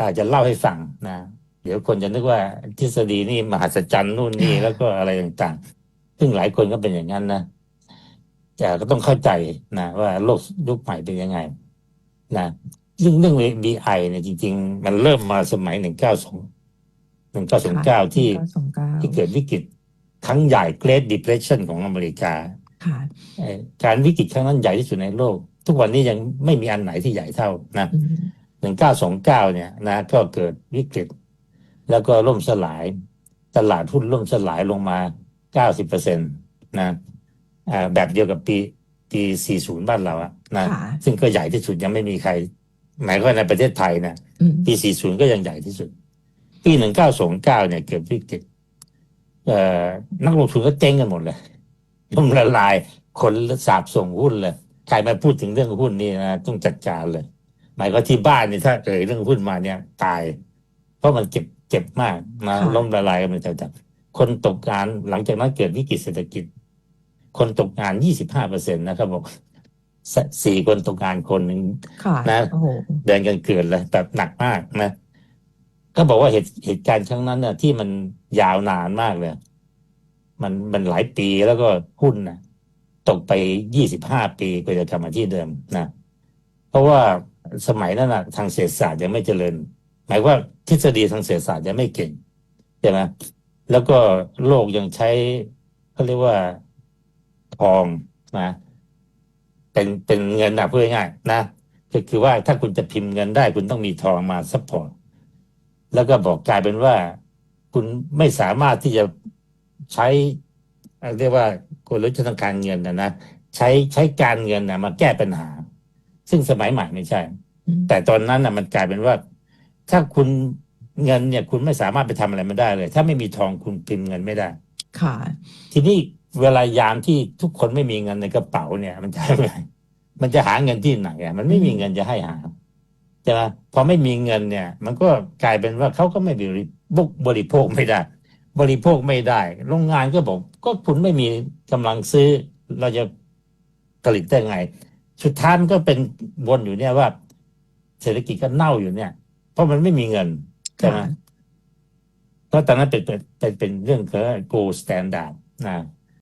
อาจจะเล่าให้ฟังนะ เดี๋ยวคนจะนึกว่าทฤษฎีนี่มหัศจรรย์นู่นนี่แล้วก็อะไรต่างๆ ซึ่งหลายคนก็เป็นอย่างนั้นนะแต่ก็ต้องเข้าใจนะว่าโลกยุคใหม่เป็นยังไงนะซึ่งเรื่อง BI เนี่ยจริง ๆ มันเริ่มมาสมัยหนึ่งเก้าสองหนึ่งเก้าสองเก้าที่สองเก้าที่เกิดวิกฤตครั้งใหญ่ Great Depression ของอเมริกาค่ะเอ่อการวิกฤตครั้งนั้นใหญ่ที่สุดในโลก ทุกวันนี้ยังไม่มีอันไหนที่ใหญ่เท่านะอืมห นึ่งเก้าสองเก้าเนี่ยนะก็เกิดวิกฤต แล้วก็ล่มสลาย ตลาดหุ้นล่มสลายลงมาเก้าสิบเปอร์เซ็นตนะอ่าแบบเดียวกับปีปีสี่ศูนย์บ้านเราอะนะค่ะซึ่งก็ใหญ่ที่สุดยังไม่มีใคร หมายความว่าในประเทศไทยนะอืมปี40ก็ยังใหญ่ที่สุด ปี1929เนี่ยเกิดวิกฤตเอ่อนักลงทุนก็เจ๊งกันหมดเลยล่มละลายคนสาบส่งหุ้นเลยใครมาพูดถึงเรื่องหุ้นนี่นะต้องจัดการเลย หมายก็ที่บ้านนี่ถ้าเอ่ยเรื่องหุ้นมาเนี่ย ตาย เพราะมันเจ็บเจ็บมากนะค่ะล้มละลายกันเป็นจับคนตกงานหลังจากนั้นเกิดวิกฤตเศรษฐกิจ คนตกงาน25เปอร์เซ็นต์นะครับบอกสสี่คนตกงานคนหนึ่งค่ะนะโอ้โหเดินกันเกินเลยแบบหนักมากนะ ก็บอกว่าเหตุเหตุการณ์ครั้งนั้นน่ะที่มันยาวนานมากเลย มันมันหลายปีแล้วก็หุ้นนะตกไปยี่สิบห้าปีกว่าจะกลับมาที่เดิมนะ เพราะว่า สมัยนั้นนะทางเศรษฐศาสตร์ยังไม่เจริญ หมายว่าทฤษฎีทางเศรษฐศาสตร์ยังไม่เก่งใช่ไหมแล้วก็โลกยังใช้เขาเรียกว่าทองนะเป็นเป็นเงินนะพูดง่ายๆนะก็คือว่าถ้าคุณจะพิมพ์เงินได้ คุณต้องมีทองมาซัพพอร์ตแล้วก็บอกกลายเป็นว่า คุณไม่สามารถที่จะใช้เอ่อเรียกว่ากลยุทธ์ทางการเงินนะนะใช้ใช้การเงินนะมาแก้ปัญหา ซึ่งสมัยใหม่ไม่ใช่อืมแต่ตอนนั้นนะมันกลายเป็นว่า ถ้าคุณเงินเนี่ย คุณไม่สามารถไปทำอะไรไม่ได้เลย ถ้าไม่มีทองคุณพิมพ์เงินไม่ได้ ค่ะ ทีนี้เวลายามที่ทุกคนไม่มีเงินในกระเป๋าเนี่ย มันจะมันจะหาเงินที่ไหนอะมันไม่มีเงินจะให้หาใช่ไหมพอไม่มีเงินเนี่ย มันก็กลายเป็นว่าเขาก็ไม่บริบุกบริโภคไม่ได้ บริโภคไม่ได้ โรงงานก็บอก ก็คุณไม่มีกำลังซื้อเราจะผลิตได้ไง สุดท้ายมันก็เป็นวนอยู่เนี่ยว่า เศรษฐกิจก็เน่าอยู่เนี่ย เพราะมันไม่มีเงินใช่ไหมค่ะเพราะตอนนั้นเป็นเป็นเป็นเป็นเรื่องของ gold standard นะ